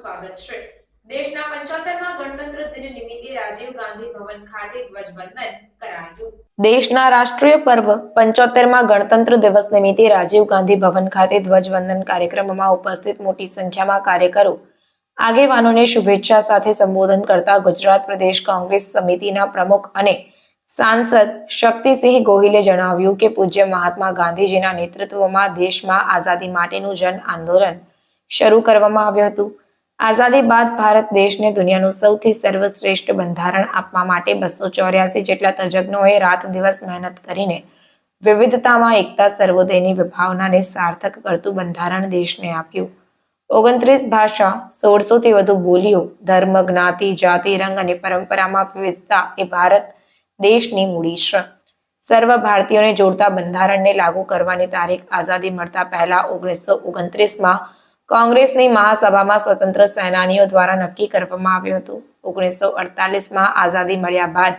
બાબત છે. દેશના પંચોતેરમાં ગણતંત્ર દિન નિમિત્તે રાજીવ ગાંધી ભવન ખાતે ધ્વજવંદન કરાયું. દેશના રાષ્ટ્રીય પર્વ પંચોતેરમાં ગણતંત્ર દિવસ નિમિત્તે રાજીવ ગાંધી ભવન ખાતે ધ્વજવંદન કાર્યક્રમમાં ઉપસ્થિત મોટી સંખ્યામાં કાર્યકરો, આગેવાનોને શુભેચ્છા સાથે સંબોધન કરતા ગુજરાત પ્રદેશ કોંગ્રેસ સમિતિના પ્રમુખ અને સાંસદ શક્તિસિંહ ગોહિલે જણાવ્યું કે પૂજ્ય મહાત્મા ગાંધીજીના નેતૃત્વમાં દેશમાં આઝાદી માટેનું જન આંદોલન શરૂ કરવામાં આવ્યું હતું. આઝાદી બાદ ભારત દેશને દુનિયાનું સૌથી સર્વશ્રેષ્ઠ બંધારણ આપવા માટે બસો ચોર્યાસી જેટલા તજજ્ઞોએ રાત દિવસ મહેનત કરીને વિવિધતામાં એકતા સર્વોદયની વિભાવનાને સાર્થક કરતું બંધારણ દેશને આપ્યું. ઓગણત્રીસ ભાષા સોળસોથી વધુ બોલીઓ, ધર્મ, જ્ઞાતિ, જાતિ, રંગ અને પરંપરામાં વિવિધતા એ ભારત દેશની મૂડી સર્વ ભારતીયોને જોડતા બંધારણને લાગુ કરવાની તારીખ આઝાદી મળતા પહેલા ઓગણીસો ઓગણત્રીસમાં કોંગ્રેસની મહાસભામાં સ્વતંત્ર સેનાનીઓ દ્વારા નક્કી કરવામાં આવ્યું હતું. ઓગણીસો અડતાલીસમાં આઝાદી મળ્યા બાદ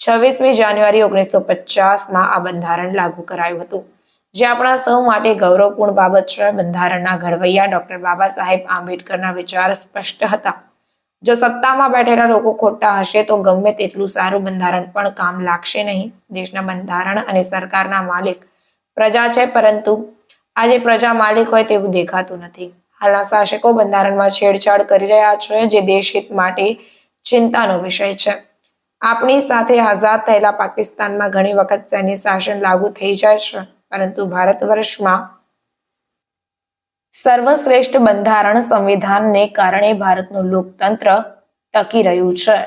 છવ્વીસમી જાન્યુઆરી ઓગણીસો પચાસમાં આ બંધારણ લાગુ કરાયું હતું. જે આપણા સૌ માટે ગૌરવપૂર્ણ બાબત છે. બંધારણના ઘડવૈયા ડોક્ટર બાબા સાહેબ આંબેડકરના વિચાર સ્પષ્ટ હતા. જો સત્તામાં બેઠેલા લોકો ખોટા હશે તો ગમે તેટલું સારું બંધારણ પણ કામ લાગશે નહીં. દેશના બંધારણ અને સરકારના માલિક પ્રજા છે પરંતુ આજે પ્રજા માલિક હોય તેવું દેખાતું નથી. હાલના શાસકો બંધારણમાં છેડછાડ કરી રહ્યા છે, જે દેશહિત માટે ચિંતાનો વિષય છે. આપણી સાથે આઝાદ થયેલા પાકિસ્તાનમાં ઘણી વખત સૈન્ય શાસન લાગુ થઈ જાય છે, પરંતુ ભારત વર્ષમાં સર્વશ્રેષ્ઠ બંધારણ સંવિધાનને કારણે ભારતનું લોકતંત્ર ટકી રહ્યું છે.